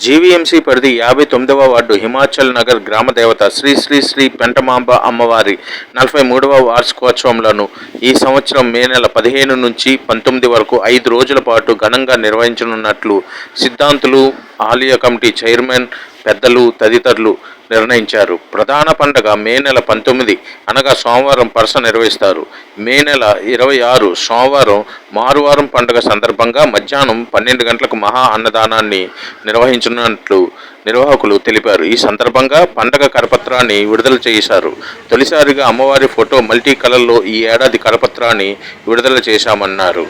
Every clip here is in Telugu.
జీవీఎంసీ పరిధి యాభై తొమ్మిదవ వార్డు హిమాచల్ నగర్ గ్రామ దేవత శ్రీ శ్రీ శ్రీ పెంటమాంబ అమ్మవారి నలభై మూడవ వార్షికోత్సవంలను ఈ సంవత్సరం మే నెల పదిహేను నుంచి పంతొమ్మిది వరకు ఐదు రోజుల పాటు ఘనంగా నిర్వహించనున్నట్లు సిద్ధాంతులు ఆలయ కమిటీ చైర్మన్ పెద్దలు తదితరులు నిర్ణయించారు. ప్రధాన పండగ మే నెల పంతొమ్మిది అనగా సోమవారం పరస నిర్వహిస్తారు. మే నెల ఇరవై ఆరు సోమవారం మారువారం పండుగ సందర్భంగా మధ్యాహ్నం పన్నెండు గంటలకు మహా అన్నదానాన్ని నిర్వహించనున్నట్లు నిర్వాహకులు తెలిపారు. ఈ సందర్భంగా పండగ కరపత్రాన్ని విడుదల చేశారు. తొలిసారిగా అమ్మవారి ఫోటో మల్టీ కలర్లో ఈ ఏడాది కరపత్రాన్ని విడుదల చేశామన్నారు.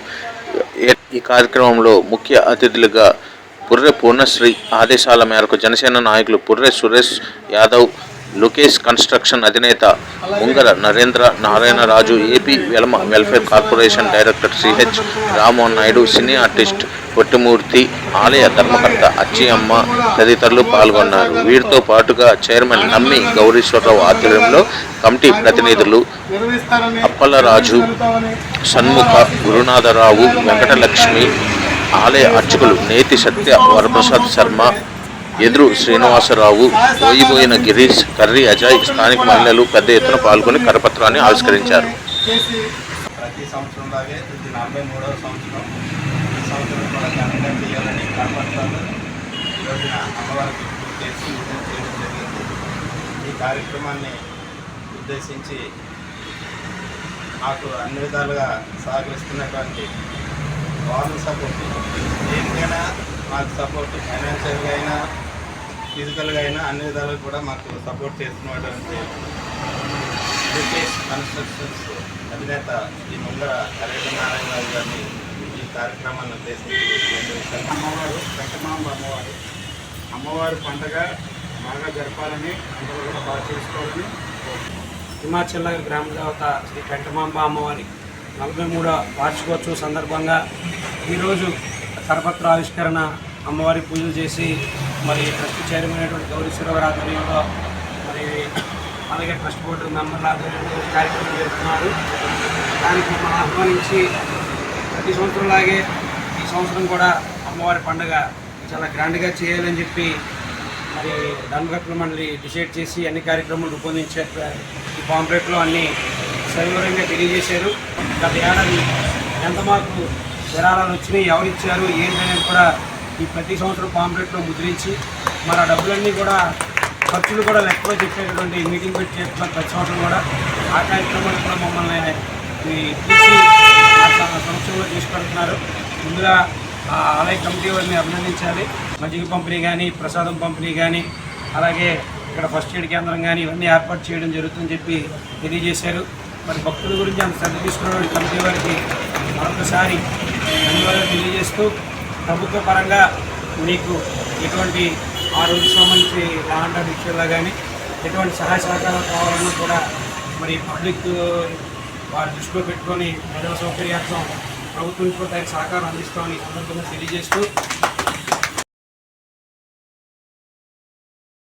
ఈ కార్యక్రమంలో ముఖ్య అతిథులుగా పుర్రె పూర్ణశ్రీ ఆదేశాల మేరకు జనసేన నాయకులు పుర్రె సురేష్ యాదవ్ లుకేష్ కన్స్ట్రక్షన్ అధినేత Mungara Narendra Narayanaraju AP Velama welfare corporation director CH Rammohan Naidu cine artist Pottimurthy ఆలయ ధర్మకర్త అచ్చియమ్మ తదితరులు పాల్గొన్నారు. వీరితో పాటుగా చైర్మన్ నమ్మి గౌరీశ్వరరావు ఆధ్వర్యంలో కమిటీ ప్రతినిధులు అప్పలరాజు షణ్ముఖ గురునాథరావు వెంకటలక్ష్మి ఆలయ అర్చకులు నేతి సత్య వరప్రసాద్ శర్మ ఎదురు శ్రీనివాసరావు పోయిపోయిన గిరీష్ కర్రీ అజయ్ స్థానిక మహిళలు పెద్ద ఎత్తున పాల్గొని కరపత్రాన్ని ఆవిష్కరించారు. ప్రతి సంవత్సరం లాగే ఇది నలభై మూడవ సంవత్సరం ఈ సంవత్సరం కూడా ఘనంగా చేయాలని అమ్మవారికి చేసి చేయడం జరిగింది. ఈ కార్యక్రమాన్ని ఉద్దేశించి నాకు అన్ని విధాలుగా సహకరిస్తున్నటువంటి వాళ్ళు సపోర్ట్ దేనికైనా మాకు సపోర్ట్ ఫైనాన్షియల్గా అయినా ఫిజికల్గా అయినా అన్ని విధాలుగా కూడా మాకు సపోర్ట్ చేస్తున్నటువంటి బ్రిటిష్ కన్స్ట్రక్షన్స్ అధినేత శ్రీ ముందర నారాయణ నారాయణరావు గారిని ఈ కార్యక్రమాన్ని ఉద్దేశించి అమ్మవారు వెంకటమాంబ అమ్మవారు. అమ్మవారి పండగ బాగా జరపాలని అందరూ కూడా బాగా చేసుకోవాలని హిమాచల్ నగర్ గ్రామ దేవత శ్రీ వెంకమాంబ అమ్మవారి నలభై మూడో వార్షికోత్సవం సందర్భంగా ఈరోజు కరపత్ర ఆవిష్కరణ అమ్మవారి పూజలు చేసి మరి ట్రస్ట్ చైర్మన్ అయినటువంటి గౌరీశ్వరరావు ఆధ్వర్యంలో మరి అలాగే ట్రస్ట్ బోర్డు మెంబర్ల ఆధ్వర్యంలో కార్యక్రమం జరుపుతున్నారు. దానికి మనం ఆహ్వానించి ప్రతి సంవత్సరంలాగే ఈ సంవత్సరం కూడా అమ్మవారి పండుగ చాలా గ్రాండ్గా చేయాలని చెప్పి మరి ధర్మకర్తల మండలి డిసైడ్ చేసి అన్ని కార్యక్రమాలు రూపొందించే ఈ పాంప్లెట్లో అన్ని సవివరంగా తెలియజేశారు. గత ఏడాది ఎంత మాకు విరాళాలు వచ్చినాయి ఎవరు ఇచ్చారు ఏంటనేది కూడా ఈ ప్రతి సంవత్సరం పాంప్లెట్లో ముద్రించి మరి ఆ డబ్బులన్నీ కూడా ఖర్చులు కూడా లెక్కలో చెప్పేటటువంటి మీటింగ్ పెట్టి చేస్తున్నారు ప్రతి సంవత్సరం కూడా. ఆ కార్యక్రమాలు కూడా మమ్మల్ని పిలిచి సంవత్సరంలో తీసుకెళ్తున్నారు ముందుగా ఆ ఆలయ కమిటీ వారిని అభినందించాలి. మజ్జిగ పంపిణీ కానీ ప్రసాదం పంపిణీ కానీ అలాగే ఇక్కడ ఫస్ట్ ఎయిడ్ కేంద్రం కానీ ఇవన్నీ ఏర్పాటు చేయడం జరుగుతుందని చెప్పి తెలియజేశారు. మరి భక్తుల గురించి అంత శ్రద్ధ తీసుకున్నటువంటి కమిటీ వారికి మరొకసారి ధన్యవాదాలు తెలియజేస్తూ ప్రభుత్వ పరంగా మీకు ఎటువంటి ఆ రోజుకి సంబంధించి లాంటి విషయంలో కానీ ఎటువంటి సహాయ సహకారాలు కావాలన్నా కూడా మరి పబ్లిక్ వారి దృష్టిలో పెట్టుకొని ప్రజల సౌకర్యార్థం ప్రభుత్వం కూడా దానికి సహకారం అందిస్తామని సందర్భంగా తెలియజేస్తూ